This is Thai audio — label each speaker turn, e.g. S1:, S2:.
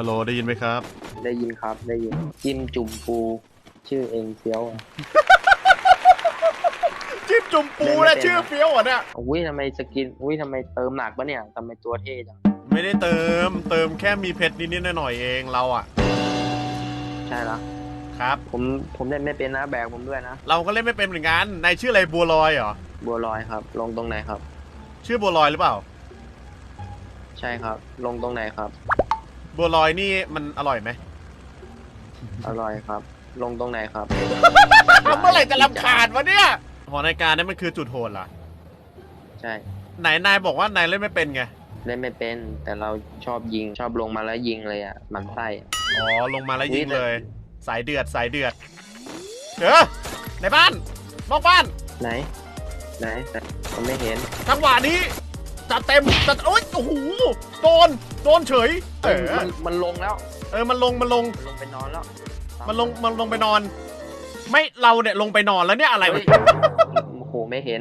S1: ฮัลโหลได้ยินไหมครับ
S2: ได้ยินครับได้ยินจิ้มจุ่มปู ชื่อเองเฟี้ยวอะ
S1: จิ้มจุ่มปู
S2: เล่
S1: นะ
S2: นไม่เป็น
S1: ชื่อเฟี้ยวอะเนี่ย
S2: อุ้ยทำไมสกินอุ้ยทำไมเติมหนักปะเนี่ยทำไมตัวเท่จัง
S1: ไม่ได้เติมเติมแค่มีเพชรนิดๆหน่อยๆเองเราอะ
S2: ใช่ละ
S1: ครับ
S2: ผมผมเล่นไม่เป็นนะแบกผมด้วยนะ
S1: เราก็เล่นไม่เป็นเหมือนกันนายชื่ออะไรบัวลอยเหรอ
S2: บัวลอยครับ ลงตรงไหนครับ
S1: ชื่อบัวลอยหรือเปล่า
S2: ใช่ครับ ลงตรงไหนครับ
S1: บัวลอยนี่มันอร่อยไหม
S2: อร่อยครับ ลงตรงไหนครับ
S1: เมื่อไหร่จะรำคาญวะเนี่ยหอนาฬิกานี่มันคือจุดโหดเหรอ
S2: ใช่
S1: ไหนนายบอกว่านายเล่นไม่เป็นไง
S2: เล่นไม่เป็น แต่เราชอบยิงชอบลงมาแล้วยิงเลยอะมันไส้อะ
S1: อ๋อลงมาแล้วยิง
S2: นี่
S1: เลย สายเดือดสายเดือดเด้อในบ้านนอกบ้าน
S2: ไหน ไหนแต่ผมไม่เห็น
S1: จังหวะนี้ จัดเต็มจัดโอ้ยโอ้โหโดนโดนเฉย เออ
S2: มันมันลงแล้ว
S1: เออมันลงมันลง
S2: มันลงไปนอนแล้ว
S1: มันลงมันลงไปนอน ไม่เราเนี่ยลงไปนอนแล้วเนี่ยอะไร
S2: เฮ้
S1: วะ
S2: ยโอ้โหไม่เห็น